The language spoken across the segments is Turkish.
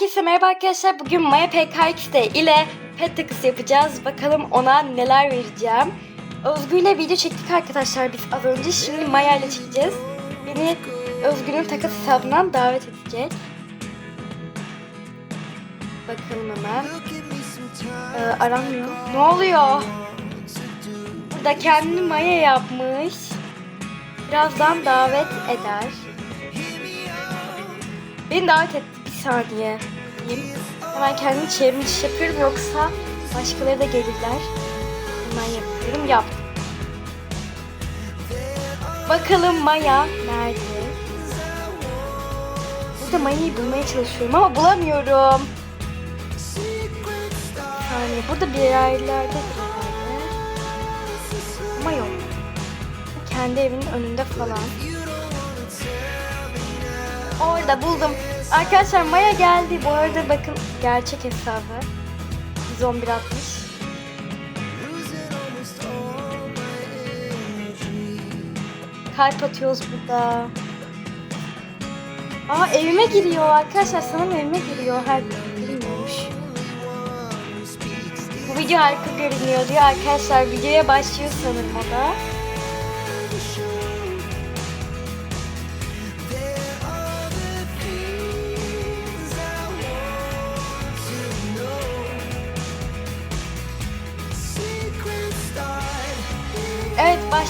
Herkese merhaba arkadaşlar. Bugün Maya PKXD ile pet takısı yapacağız. Bakalım ona neler vereceğim. Özgür ile video çektik arkadaşlar biz az önce. Şimdi Maya ile çekeceğiz. Beni Özgür'ün takas hesabından davet edecek. Bakalım hemen. Ee, aranmıyor. Ne oluyor? Burada kendini Maya yapmış. Birazdan davet eder. Beni davet etti saniye. Hemen kendimi çevirmiş yapıyorum yoksa başkaları da gelirler. Hemen yapıyorum yaptım. Bakalım Maya nerede? Burada Maya'yı bulmaya çalışıyorum ama bulamıyorum. Saniye burada bir yerlerde. Ama yok. Kendi evinin önünde falan. Orada buldum. Arkadaşlar Maya geldi. Bu arada bakın gerçek hesabı. 11160. Kalp atıyoruz burada. Aa evime giriyor arkadaşlar. Sanırım evime giriyor. Her bilmiyormuş. Bu video harika görünüyor diyor arkadaşlar. Videoya başlıyor sanırım o da.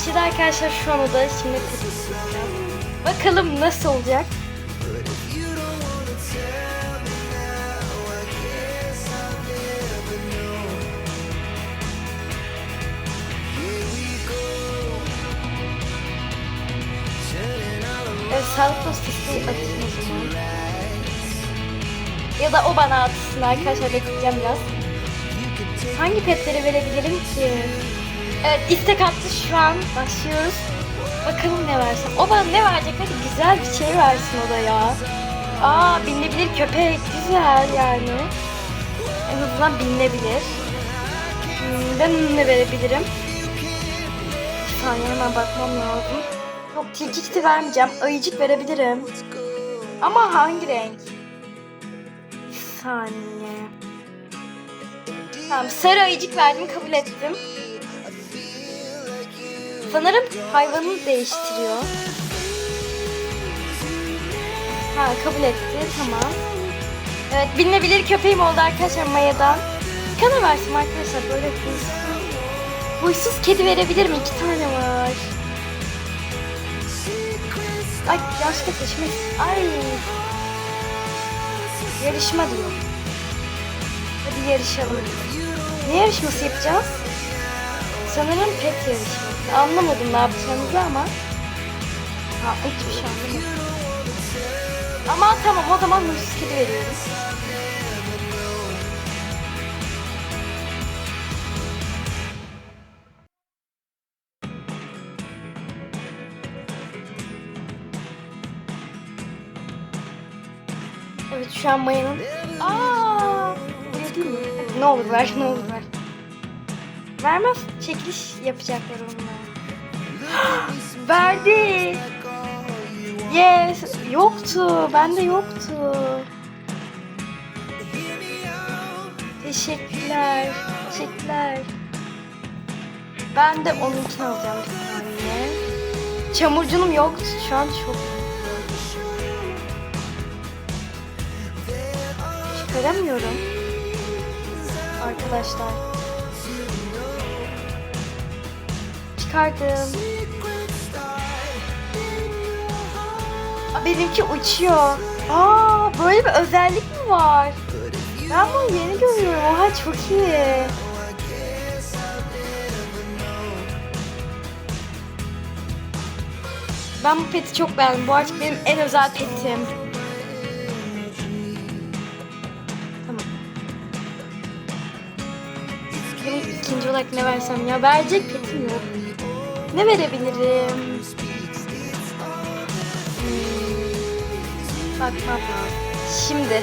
Evet başladı arkadaşlar şu anda da şimdi. Bakalım nasıl olacak. Evet sağlık postası atayım o zaman. Ya da o bana atsın arkadaşlar bekleyeceğim biraz. Hangi petleri verebilirim ki? Evet istek attı şu an. Başlıyoruz. Bakalım ne versin. O bana ne verecek? Hadi güzel bir şey versin o da ya. Aa bilinebilir köpek. Güzel yani. En azından bilinebilir. Hmm, ben ne verebilirim? Bir saniye hemen bakmam lazım. Yok tilkikti vermeyeceğim. Ayıcık verebilirim. Ama hangi renk? Bir saniye. Tamam sarı ayıcık verdim kabul ettim. Sanırım hayvanını değiştiriyor. Ha kabul etti tamam. Evet bilinebilir köpeğim oldu arkadaşlar Maya'dan. Kana versin arkadaşlar böyle huysuz. Huysuz kedi verebilirim iki tane var. Ay yanlışlıkla seçmek. Ay. Yarışma diyor. Hadi yarışalım. Ne yarışması yapacağız? Sanırım pet yarışması. Anlamadım ne yapacağımızı ama. Ha, hiçbir şey anlamadım. Ama tamam o zaman kedi veriyoruz. Evet şu an Maya'nın... Aaa! Ne olur ver, ne olur. Vermez, çekiliş yapacaklar onunla. Verdi. Yes, yoktu. Bende yoktu. Teşekkürler. Teşekkürler. Ben de onunkini alacağım bir saniye. Çamurcunum yoktu. Şu an çok çıkaramıyorum. Arkadaşlar. Çıkardım. Benimki uçuyor. Aa, böyle bir özellik mi var? Ben bunu yeni görüyorum. Oha çok iyi. Ben bu peti çok beğendim. Bu artık benim en özel petim. Tamam. Benim ikinci olarak ne versem ya? Verecek petim yok. Ne verebilirim? Hmm. Bakmam lazım. Şimdi.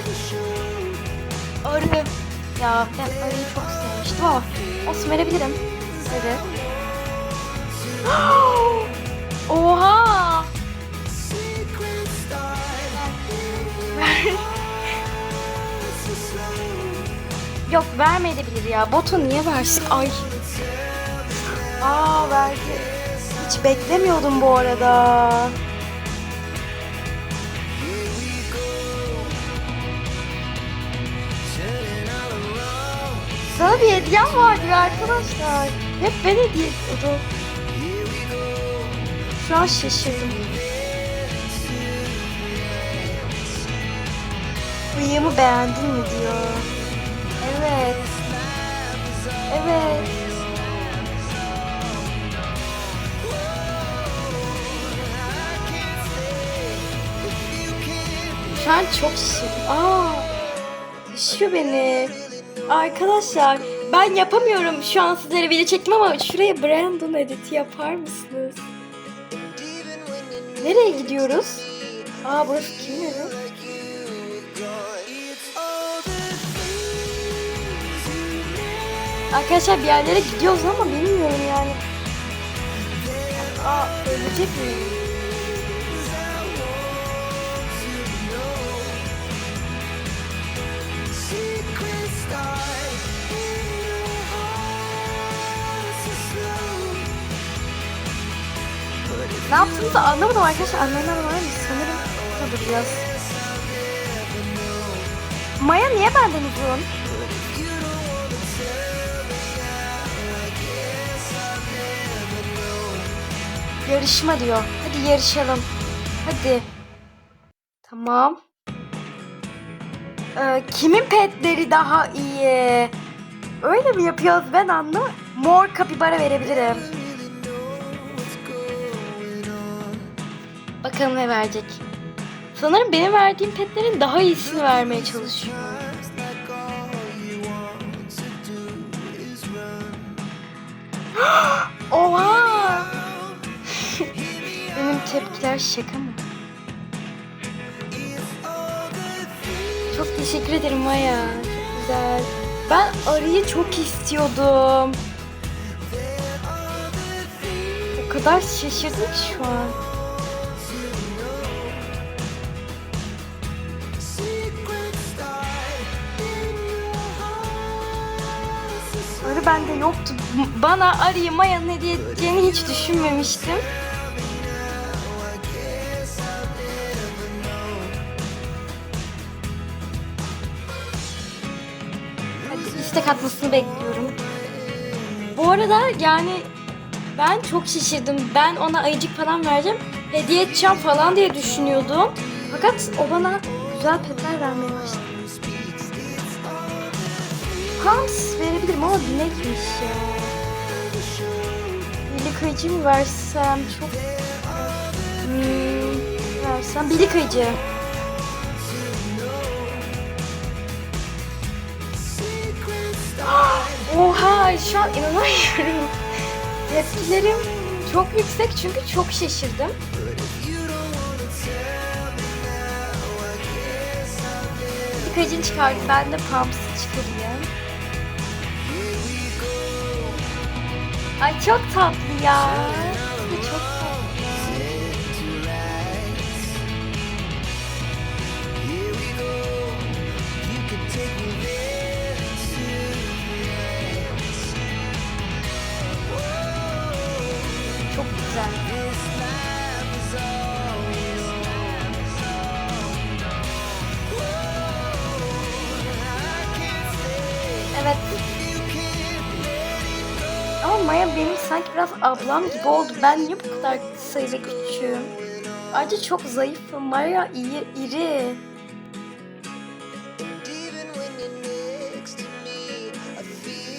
Arı. Ya ben arıyı çok sevmiştim ama olsun verebilirim. Arı. Oha! Yok vermeyebilir ya. Botu niye versin? Ay. Aa verdi. Hiç beklemiyordum bu arada. Sana bir hediyem vardı ya arkadaşlar. Hep ben hediye ediyordum. Şu an şaşırdım. Bıyığımı beğendin mi diyor. Evet. Evet. Şu çok şişirdim. Aa, taşıyor beni. Arkadaşlar ben yapamıyorum şu an sizlere video çektim ama şuraya Brandon editi yapar mısınız? Nereye gidiyoruz? Aa burası kimin evi? Arkadaşlar bir yerlere gidiyoruz ama bilmiyorum yani. Aa ölecek miyim? Ne yaptığımızı anlamadım arkadaşlar. Anlayan mı? Sanırım budur biraz. Maya niye benden uzun? Yarışma diyor. Hadi yarışalım. Hadi. Tamam. Ee, kimin petleri daha iyi? Öyle mi yapıyoruz ben anlamadım. Mor kapibara verebilirim. Bakalım ne verecek. Sanırım benim verdiğim petlerin daha iyisini vermeye çalışıyor. Oha! benim tepkiler şaka mı? Çok teşekkür ederim Maya. Çok güzel. Ben arıyı çok istiyordum. O kadar şaşırdım şu an. Bende yoktu. Bana arıyı Maya'nın hediye edeceğini hiç düşünmemiştim. İstek atmasını bekliyorum. Bu arada yani ben çok şaşırdım. Ben ona ayıcık falan vereceğim. Hediye edeceğim falan diye düşünüyordum. Fakat o bana güzel petler vermeye başladı. Pams verebilirim ama binekmiş ya. Billy kayıcı mı versem çok... Hmm, versem Billy kayıcı. Oha şu an inanamıyorum. Tepkilerim çok yüksek çünkü çok şaşırdım. Billy kayıcını çıkardım. Ben de Pumps'ı çıkarayım. Ay çok tatlı ya. Ablam gibi oldu. Ben niye bu kadar sayıda küçüğüm? Ayrıca çok zayıfım. Maya iyi, iri.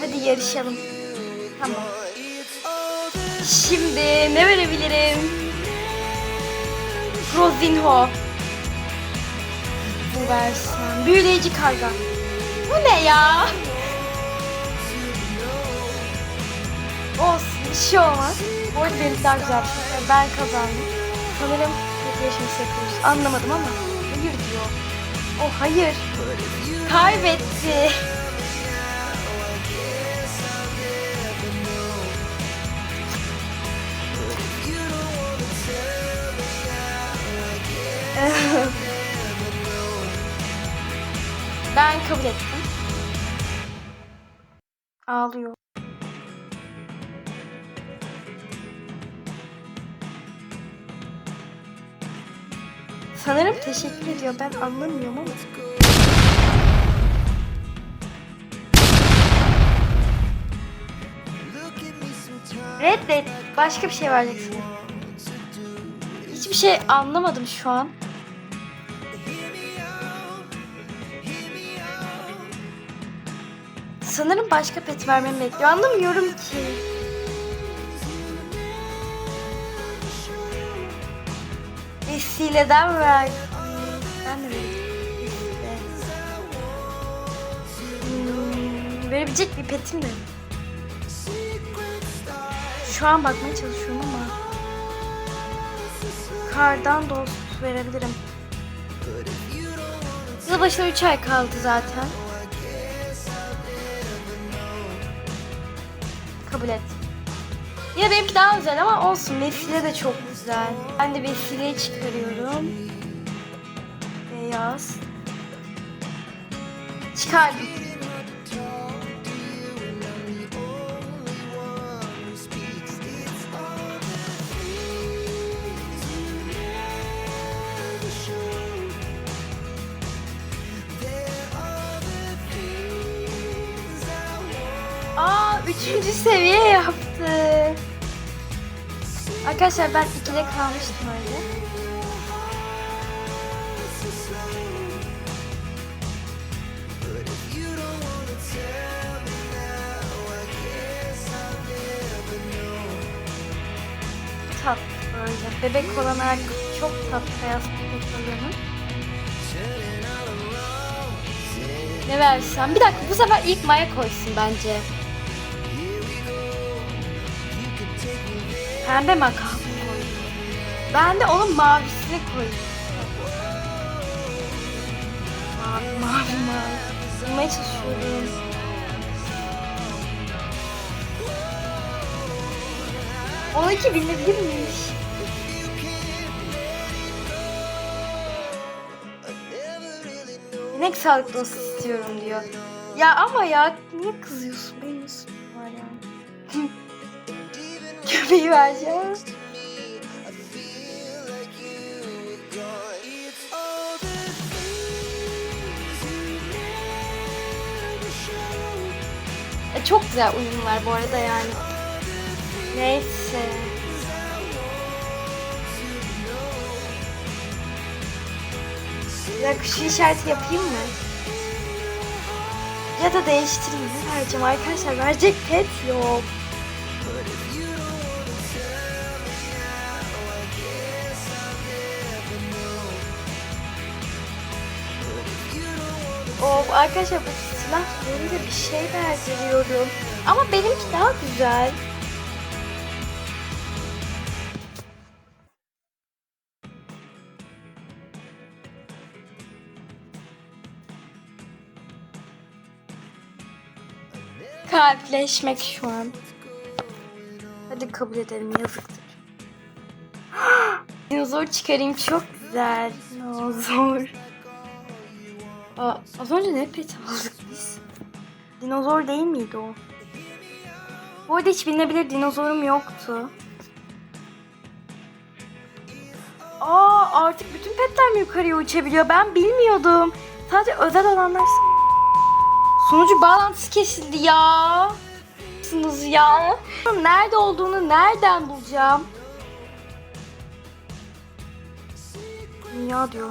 Hadi yarışalım. Tamam. Şimdi ne verebilirim? Rosinho. Bu versin. Büyüleyici karga. Bu ne ya? Olsun bir şey olmaz. Benimki daha güzel. Ben kazandım. Sanırım yarışması yapıyoruz. Anlamadım ama. Hayır diyor. O hayır. Kaybetti. ben kabul ettim. Ağlıyor. Sanırım teşekkür ediyor. Ben anlamıyorum ama. Reddet. Başka bir şey vereceksin. Hiçbir şey anlamadım şu an. Sanırım başka pet vermemi bekliyor. Anlamıyorum ki. Vesileden ver. Ben de. Vesile. Hmm, verebilecek bir petim de. Şu an bakmaya çalışıyorum ama. Kardan dost verebilirim. Yılbaşına 3 ay kaldı zaten. Kabul et. Yine benimki daha güzel ama olsun. Vesile de çok güzel. Ben de vesileyi çıkarıyorum. Beyaz. Çıkardım. Aa üçüncü seviye yaptı. Arkadaşlar ben ikide kalmıştım öyle. Tatlı böyle. Bebek olan her çok tatlı beyaz bebek olanı. Ne versem? Bir dakika bu sefer ilk Maya koysun bence. Pembe makam koy. Ben de onun mavisini koyayım. Mavi mavi mavi. Bulmaya çalışıyorum. Onunki bilinebilirmiş. İnek sağlıklı olsun istiyorum diyor. Ya ama ya niye kızıyorsun? Benim var yani. Köpeği vereceğim. Çok güzel uyumlar bu arada yani. Neyse. Şu işareti yapayım mı? Ya da değiştireyim. Vereceğim arkadaşlar? Verecek pet yok. Of arkadaşlar bu silah böyle bir şey verdiriyorum. Ama benimki daha güzel. Kalpleşmek şu an. Hadi kabul edelim yazıktır. Dinozor çıkarayım çok güzel. Dinozor. Aa, az önce ne pet aldık biz? Dinozor değil miydi o? Bu arada hiç bilinebilir dinozorum yoktu. Aa artık bütün petler mi yukarıya uçabiliyor? Ben bilmiyordum. Sadece özel olanlar... Sunucu bağlantısı kesildi ya. Sınız ya. Nerede olduğunu nereden bulacağım? Dünya diyor.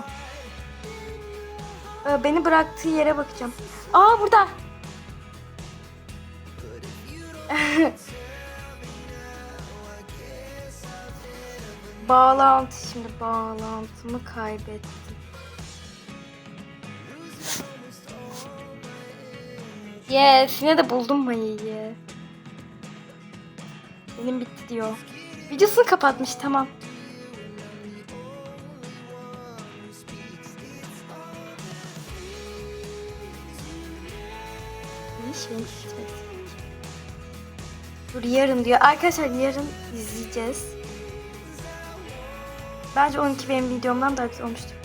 Ee, Beni bıraktığı yere bakacağım. Aa burada. Bağlantı şimdi bağlantımı kaybettim. Yes yine de buldum Maya'yı. Benim bitti diyor. Videosunu kapatmış tamam. Dur yarın diyor. Arkadaşlar yarın izleyeceğiz. Bence 12 benim videomdan daha güzel olmuştur.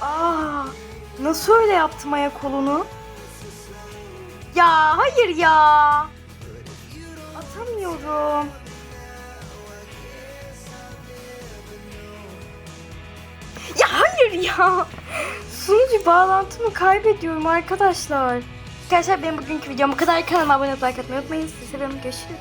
Aa, nasıl öyle yaptım ayak kolunu? Ya hayır ya. Atamıyorum. Hayır ya. Sunucu bağlantımı kaybediyorum arkadaşlar. Arkadaşlar benim bugünkü videom bu kadar. Kanalıma abone olmayı, like unutmayın. Sizi seviyorum. Görüşürüz.